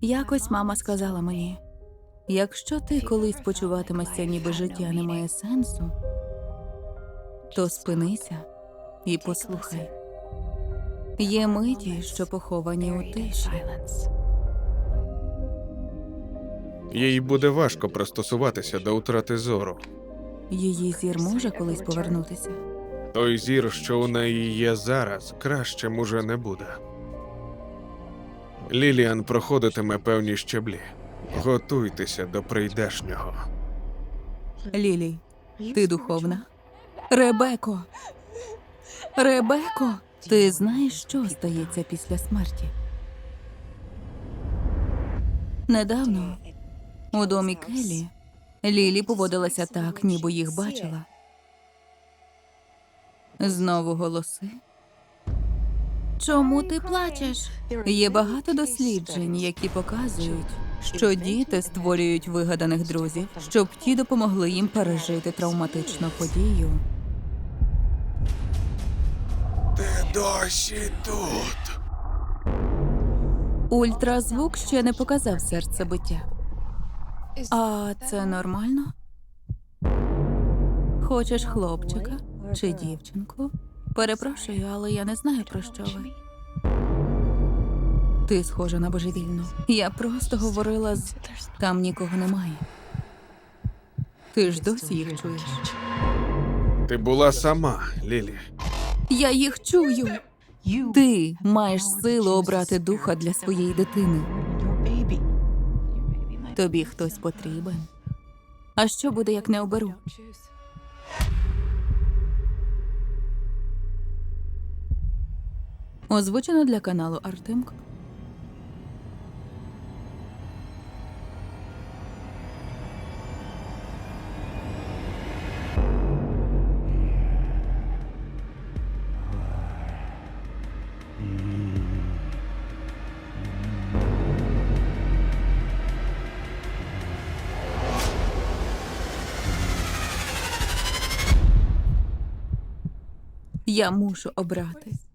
Якось мама сказала мені: якщо ти колись почуватимешся, ніби життя не має сенсу, то спинися і послухай. Є миті, що поховані у тиші. Їй буде важко пристосуватися до втрати зору. Її зір може колись повернутися. Той зір, що у неї є зараз, кращим уже не буде. Ліліан проходитиме певні щеблі. Готуйтеся до прийдешнього. Лілі, ти духовна. Ребеко. Ребеко, ти знаєш, що стається після смерті? Недавно у домі Келлі Лілі поводилася так, ніби їх бачила. Знову голоси. Чому ти плачеш? Є багато досліджень, які показують, що діти створюють вигаданих друзів, щоб ті допомогли їм пережити травматичну подію. Ти досі тут. Ультразвук ще не показав серцебиття. А це нормально? Хочеш хлопчика чи дівчинку? Перепрошую, але я не знаю про що ви. Ти схожа на божевільну. Я просто говорила з там нікого немає. Ти ж досі їх чуєш. Ти була сама, Лілі. Я їх чую. Ти маєш силу обрати духа для своєї дитини. Тобі хтось потрібен. А що буде, як не оберу? Озвучено для каналу Артемко. Я мушу обрати.